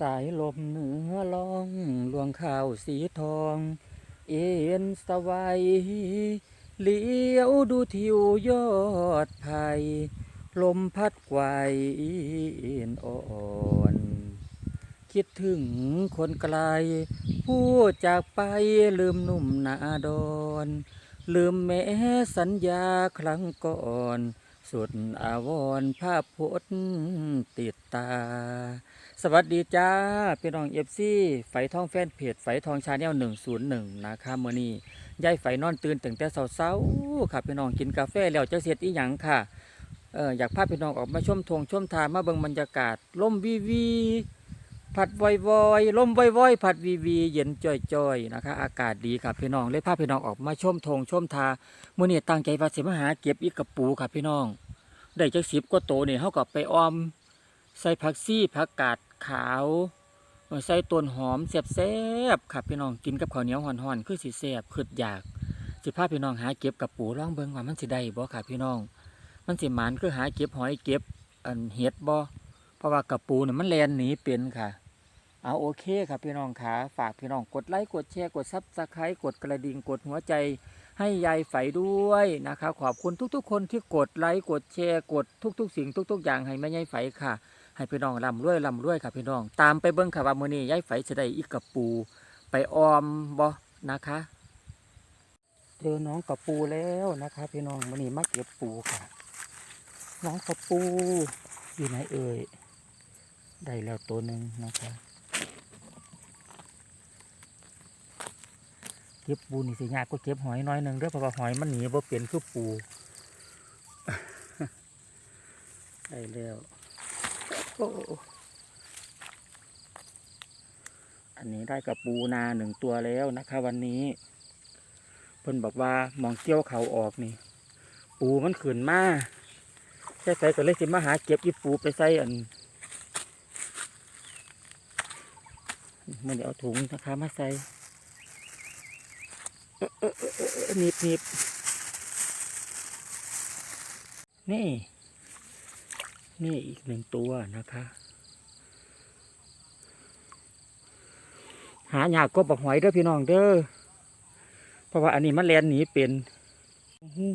สายลมเหนือล่องลวงข้าวสีทอง เอ็นสวัยเลี้ยวดูทิวยอดไผ่ลมพัดไกวอ่อน คิดถึงคนไกล ผู้จากไปลืมหนุ่มนาดอนลืมแม้สัญญาครั้งก่อน สุดอาวรภาพพจน์ติดตา สวัสดีจ้าพี่น้องเอฟซีไฟทองแฟนเพจไฟทองชาแนลหนึ่งศูนย์หนึ่งนะคะเมื่อนี้ยายไฟนอนตื่นตั้งแต่เช้าๆค่ะพี่น้องกินกาแฟแล้วจะเสร็จอีหยังค่ะเอออยากพาพี่น้องออกมาชมทงชมทานมาเบิ่งบรรยากาศลมวีวีผัดวอยวอยลมวอยวอยผัดวีวีเย็นจ่อยๆนะคะอากาศดีครับพี่น้องเลยพาพี่น้องออกมาชมทงชมทาเมื่อนี้ตั้งใจว่าสิมาหาเก็บอีกกระปูครับพี่น้อง ได้จักสิบกว่าโตเนี่ยเขากับไปออม ใส่ผักซี่ผักกาด ขาวใส่ต้นหอมแซ่บๆครับพี่น้องกินกับข้าวเหนียวห่อนๆคือสิแซ่บคืออยากสิพาพี่น้องหาเก็บกระปูลองเบิงว่ามันสิได้บ่ครับพี่น้อง มันสิหมานคือหาเก็บหอยเก็บอันเห็ดบ่เพราะว่ากระปูเนี่ยมันแลนหนีเป็นค่ะ เอาโอเคครับพี่น้องขาฝากพี่น้องกดไลค์กดแชร์กดซับสไครต์กดกระดิ่งกดหัวใจ ให้ยายไฝด้วยนะครับขอบคุณทุกๆ คนที่กดไลค์กดแชร์กดทุก ๆ สิ่งทุก ๆ อย่างให้แม่ยายไฝค่ะ ให้พี่น้องร่ำรวยร่ำรวยค่ะพี่น้อง ตามไปเบิ้งค่ะว่ามื้อนี้ย้ายไฝจะได้อีกกับปู ไปออมบ่นะคะเจอน้องกับปูแล้วนะคะพี่น้องมื้อนี้มาเก็บปูค่ะ น้องกับปูอยู่ไหนเอ่ยได้แล้วตัวหนึ่งนะคะเก็บปูนี่สิยากก็เก็บหอยน้อยหนึ่งเด้อเพราะว่าหอยมันหนีบ่เป็นคือปู ได้แล้ว อ้อันนี้ได้กับปูนาหนึ่งตัวแล้วนะคะ วันนี้เพิ่นบอกว่ามองเกี้ยวเขาออกนี่ ปูมันขืนมาใช่ใส่ก็เลยสิมาหาเก็บอีปูไปใส่อันมันเดี๋ยวเอาถุงนะคะมาใส่หนีบหนีบนี่ นี่อีกหนึ่งตัวนะคะ หาหยากก็บอกหอยเด้อพี่น้องเด้อเพราะว่าอันนี้มันแลนหนีเป็นหู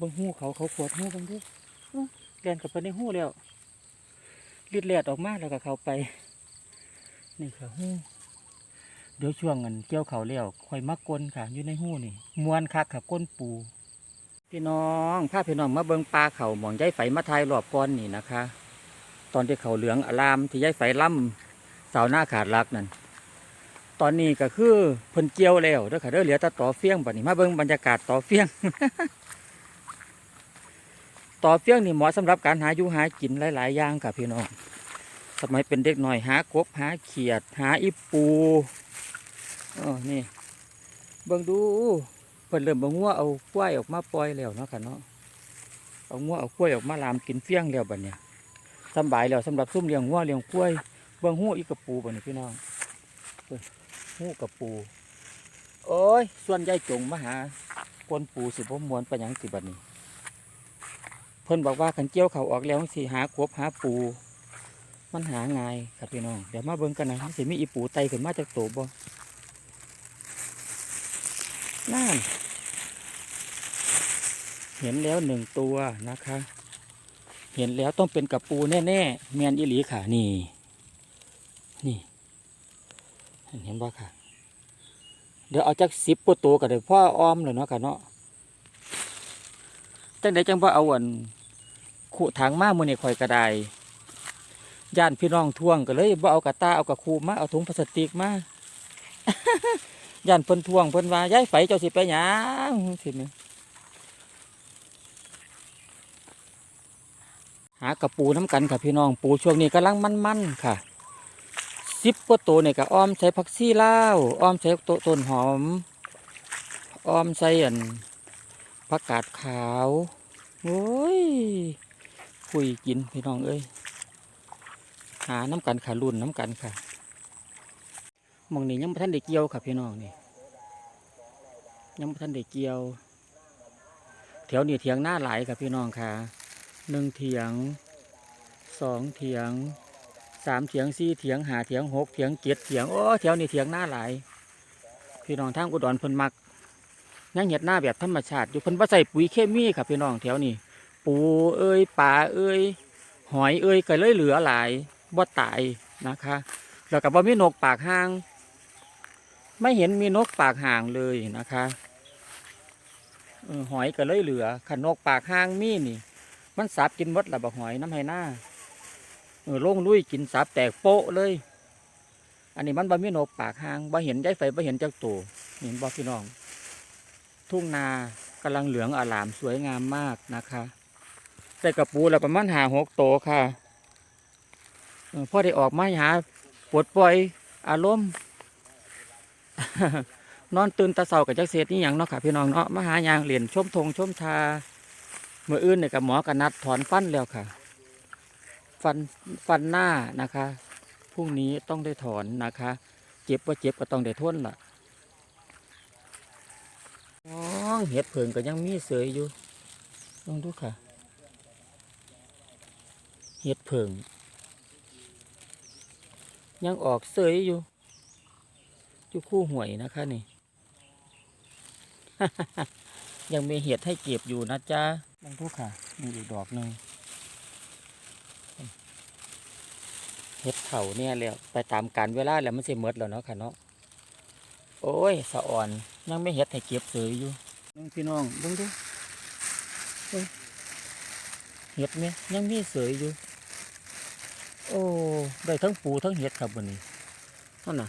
บังหูเขาเขาขวดหูบังด้ออื้อแลนกลับไปในหูแล้วรีดแลดออกมาแล้วก็เขาไป นี่ค่ะหูเดี๋ยวช่วงเงินเกี่ยวเขาแล้วคอยมากลนค่ะอยู่ในหูนี่มวนคักค่ะก้นปู พี่น้องพาพี่น้องมาเบิงปลาเขาหมองย้ายไฟมาทายรอบก้อนนี่นะคะ ตอนที่เขาเหลืองอลามที่ย้ายไฟล่ำเสาหน้าขาดรักนั่นตอนนี้ก็คือเพิ่นเกี่ยวแล้วเด้อค่ะเด้อเหลือแต่ต่อเฟี้ยงบัดนี้มาเบิงบรรยากาศต่อเฟี้ยง ต่อเฟี้ยงนี่เหมาะสำหรับการหาอยู่หากินหลาย ๆ อย่างค่ะพี่น้อง สมัยเป็นเด็กหน่อยหากบหาเขียด หาอีปูอ๋อนี่ เบิ่งดู เพิ่นเริ่มบ่งัวเอากล้วยออกมาปล่อยแล้วเนาะค่ะเนาะเอางัวเอากล้วยออกมาลามกินเฟี้ยงแล้วบัดเนี่ยสบายแล้วสำหรับซุ่มเลี้ยงงัวเลี้ยงกล้วยเบิ่งหูอีกกระปูบัดนี้พี่น้องงหูกระปูโอ้ยส่วนใหญ่จงมาหากวนปูสิบ่มวนไปยังสิบัดนี้ เพิ่นบอกว่าขันเกี่ยวเขาออกแล้วสิหากบหาปู มันหาง่ายครับพี่น้องเดี๋ยวมาเบิ่งกันนะมันสิมีอีปูไตขึ้นมาจากโตบ่นั่น ห็นแล้วหนึ่งตัวนะคะ เห็นแล้วต้องเป็นกับปูแน่ๆแมนอีหลีค่ะนี่ นี่เห็นบ่ค่ะ เดี๋ยวเอาจากสิบกว่าตัวก็ได้พ่ออ้อมเลยเนาะค่ะเนาะจังไดจังว่าเอาอันขู่ถังมามือนี่ข่อยกระไดย่านพี่น้องท่วงก็เลยบ่เอากระตาเอากระคูมาเอาถุงพลาสติกมาย่านเพิ่นท่วงเพิ่นว่าย้ายไฟเจ้าสิไปหยังสิแม่ หากระปูน้ำกันค่ะพี่น้องปูช่วงนี้กำลังมันๆค่ะสิบกว่าตัวเนี่ยก็อ้อมใส่ผักซี่เลาอ้อมใส่ตต้นหอมอ้อมใส่อันผักกาดขาวโอ้ยคุยกินพี่น้องเอ้ยหาน้ำกันค่ะรุ่นน้ำกันค่ะมองนี้ยังไม่ทันได้เกี่ยวค่ะพี่น้องนี่ยังไม่ทันได้เกี่ยวแถวนี้เถียงหน้าหลายค่ะพี่น้องค่ะ หนึ่งเถียงสองเถียงสามเถียงสี่เถียงหาเถียงหกเถียงเจ็ดเถียงโอ้แถวนี้เถียงหน้าหลายพี่น้องทางอุดรเพิ่นมักยังเห็ดหน้าแบบธรรมชาติอยู่เพิ่นบ่ใส่ปุ๋ยเคมีครับพี่น้องแถวนี้ปูเอ้ยปลาเอ้ยหอยเอ้ยก็เลยเหลือหลายบ่ตายนะคะแล้วก็บ่มีนกปากห่าง ไม่เห็นมีนกปากห่างเลยนะคะหอยก็เลยเหลือขนกปากห่างมีนี่ มันสับกินหมดละบักหอยน้ำให้หน้าเออลงลุยกินสับแตกโปะเลย อันนี้มันบ่มีนกปากหางบ่เห็นย้ายไฟบ่เห็นจักตัวเห็นบ่พี่น้อง ทุ่งนากำลังเหลืองอลามสวยงามมากนะคะใส่กระปูแล้วประมาณหาหกโตค่ะพ่อได้ออกมาหาปลดปล่อยอารมณ์นอนตื่นตะเสากับจักเศษนี่อย่างเนาะค่ะพี่น้องเนาะมาหายางเหรียญชมธงชมทา มื่ออื่นเนี่ยกับหมอกันนัดถอนฟันแล้วค่ะ ฟันฟันหน้านะคะพรุ่งนี้ต้องได้ถอนนะคะ เจ็บว่าเจ็บก็ต้องได้ทนล่ะน้องเห็ดเผิงก็ยังมีเสยอยู่ลองดูค่ะ เห็ดเผิงยังออกเสยอยู่อยู่คู่หวยนะคะนี่ ยังมีเห็ดให้เก็บอยู่นะจ๊ะ ลองดูค่ะ มีอีกดอกหนึ่งเห็ดเผาเนี่ยแล้วไปตามการเวลาแล้วมันสิหมดแล้วเนาะค่ะเนาะโอ้ยสะอ่อนยังไม่เห็ดให้เก็บเสยอยู่น้องพี่น้องเบิ่งดูเอ้ยเห็ดไหมยังมีเสยอยู่ โอ้ได้ทั้งปูทั้งเห็ดครับวันนี้นั่นน่ะ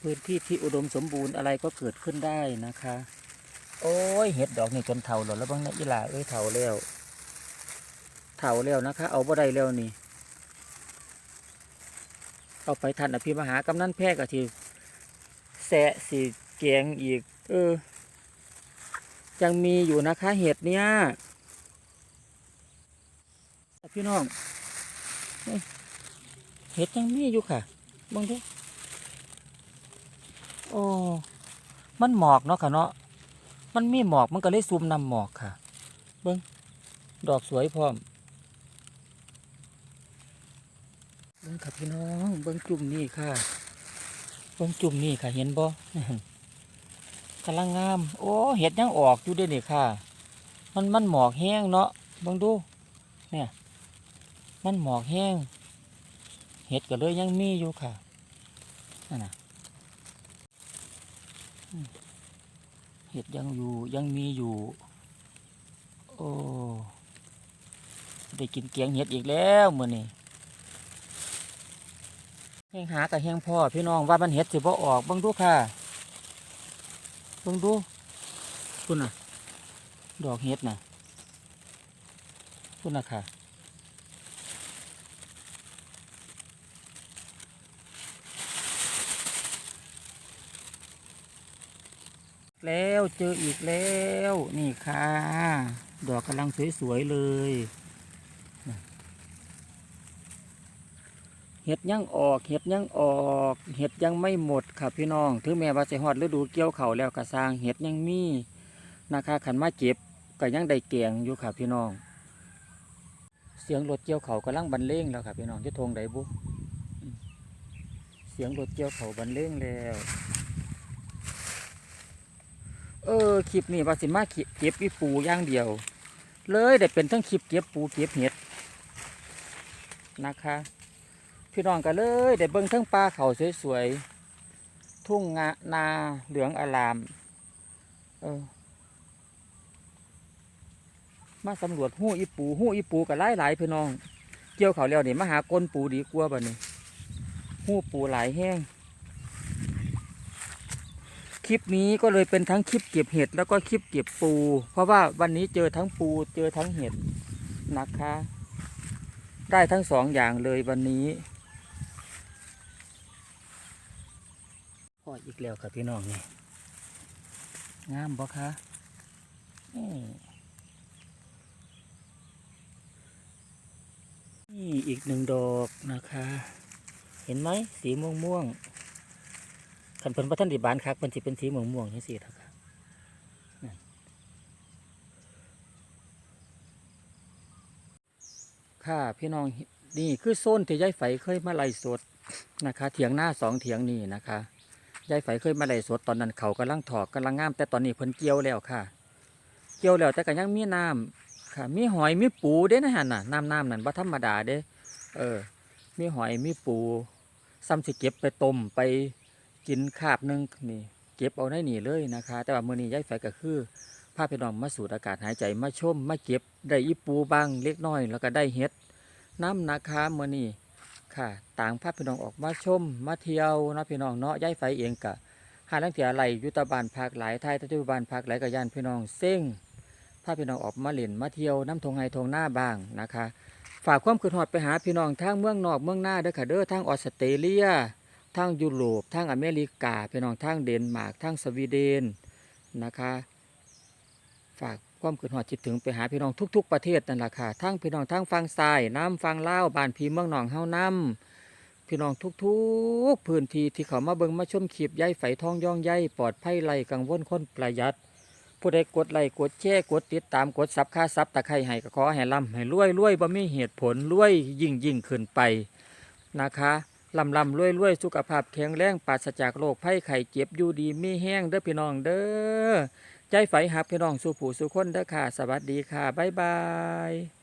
พื้นที่ที่อุดมสมบูรณ์อะไรก็เกิดขึ้นได้นะคะ โอ้ยเห็ดดอกนี่จนเถาแล้วแล้วบ้างนะอีหลาเอ้ยเถาแล้วเถาแล้วนะคะ เอาบ่ได้แล้วนี่ เอาไปทันอภิมหากำนันแพร่กะทีแสะสีเกียงอีก เออ ยังมีอยู่นะคะเห็ดเนี่ยพี่น้องเห็ดยังมีอยู่ค่ะบังดูโอ้มันหมอกเนาะค่ะเนาะ มันมีหมอกมันก็เลยซูมนำหมอกค่ะเบิ้งดอกสวยพร้อมเบิ้งค่ะพี่น้องเบิ้งจุ่มนี่ค่ะเบิ้งจุ่มนี่ค่ะเห็นบ่กำลังงาม โอ้เห็ดยังออกอยู่เด้วยนี่ค่ะ มันมันหมอกแห้งเนาะเบิ้งดูเนี่ย มันหมอกแห้งเห็ดก็เลยยังมีอยู่ค่ะนั่นน่ะ เห็ดยังอยู่ยังมีอยู่ โอ้ ได้กินเกียงเห็ดอีกแล้วมือนี้แห้งหากับแห้งพ่อพี่น้องว่ามันเห็ดสิบ่ออกบังดูค่ะบังดูคุณน่ะ ดอกเห็ดน่ะคุณน่ะค่ะ แล้วเจออีกแล้วนี่ค่ะ ดอกกำลังสวยๆเลยเห็ดยังออกเห็ดยังออกเห็ดยังไม่หมดค่ะพี่น้องถึงแม้ว่าจะฮอดฤดูเกี่ยวเขาแล้วกระซางเห็ดยังมีนะคะขันมาเจ็บก็ยังได้เกียงอยู่ค่ะพี่น้อง เสียงรถเกี่ยวเขากำลังบรรเลงแล้วค่ะพี่น้องที่ทงไดบุเสียงรถเกี่ยวเขาบรรเลงแล้ว ออคลิปนี้ว่าสิมาเก็บเก็บอีปูอย่างเดียว เลยได้เป็นทั้งคลิปเก็บปูเก็บเห็ดนะคะ พี่น้องก็เลยได้เบิ่งทั้งปลาเขาสวยๆทุ่งงานาเหลืองอลามเออมาสำรวจหู้อีปูหู้อีปูก็หลายหลายๆพี่น้อง เกี่ยวเขาแล้วนี่มาหาก้นปูดีกว่าบ่นี่หู้ปูหลายแห้ง ลิปนี้ก็เลยเป็นทั้งคลิปเก็บเห็ดแล้วก็คลิปเก็บปู เพราะว่าวันนี้เจอทั้งปูเจอทั้งเห็ดนะคะ ได้ทั้งสองอย่างเลยวันนี้พออีกแล้วครับพี่น้องนี่งามบ่คะนี่นี่อีกหนึ่งดอกนะคะ เห็นไหมสีม่วงม่วง ๆคันเพิ่นบ่ทันด้บานคักเพิ่นสิเป็นสีม่วงม่วงๆจังซี่ครับค่ะพี่น้องนี่คือโซนที่ยายไฝเคยมาไล่สดนะคะ เถียงหน้าสองเถียงนี่นะคะยายไฝเคยมาไล่สดตอนนั้นเขากำลังถอกกำลังงาม แต่ตอนนี้เพิ่นเกี่ยวแล้วค่ะ เกี่ยวแล้วแต่ก็ยังมีน้ำค่ะ มีหอยมีปูเด้นะฮะน่ะน้ำน้ำนั่นว่าธรรมดาเด้ เออ มีหอยมีปูซ้ำสิเก็บไปต้มไป กินคาบหนึงนี่เก็บเอาได้หนีเลยนะคะ แต่ว่ามือนี้ย้ายไฝก็คือพาพี่น้องมาสูดอากาศหายใจมาชมมาเก็บได้อีปูบ้างเล็กน้อย แล้วก็ได้เห็ดน้ำนะคะมือนี้ค่ะ ต่างพาพี่น้องออกมาชมมาเที่ยวนาะพี่น้องเนาะย้ายไฝเองกะหาลังเถียไหลยุตบานพักหลายไทยแตะจุบ้านพักหลายกับย่านพี่น้องเซ้งพาพี่น้องออกมาเล่นมาเที่ยวน้ำทงไฮทงหน้าบ้างนะคะ ฝากความคืนหอดไปหาพี่น้องทางเมืองนอกเมืองหน้าเด้อค่ะเด้อทางออสเตรเลีย ทางยุโรปทางอเมริกาพี่น้องทางเดนมาร์กทางสวีเดนนะคะ ฝากความคืนหอดจิตถึงไปหาพี่น้องทุก ๆ ประเทศนั่นแหละค่ะทั้งพี่น้องทั้งฟังซ้ายน้ำฟังเล่าบานพีเมืองหนองเฮาน้ำพี่น้องทุกๆพื้นที่ที่เขามาเบิ่งมาชมคลิปย้ายไฝทองย่องใยปลอดภัยไรกังวลคนประหยัดผู้ใดกดไลค์กดแชร์กดติดตามกดซับค่าซับตะไคร้ให้ก็ขอให้ร่ำให้รวยรวยบ่มีเหตุผลรวยยิ่งยิ่งขึ้นไปนะคะ ลำลำรวยรวยสุขภาพแข็งแรงปราศจากโรคภัยไข้เจ็บอยู่ดีมีแห้งเด้อพี่น้องเด้อใจไฝหักพี่น้องสู่ผู้สู่คนเด้อค่ะ สวัสดีค่ะ บ๊ายบาย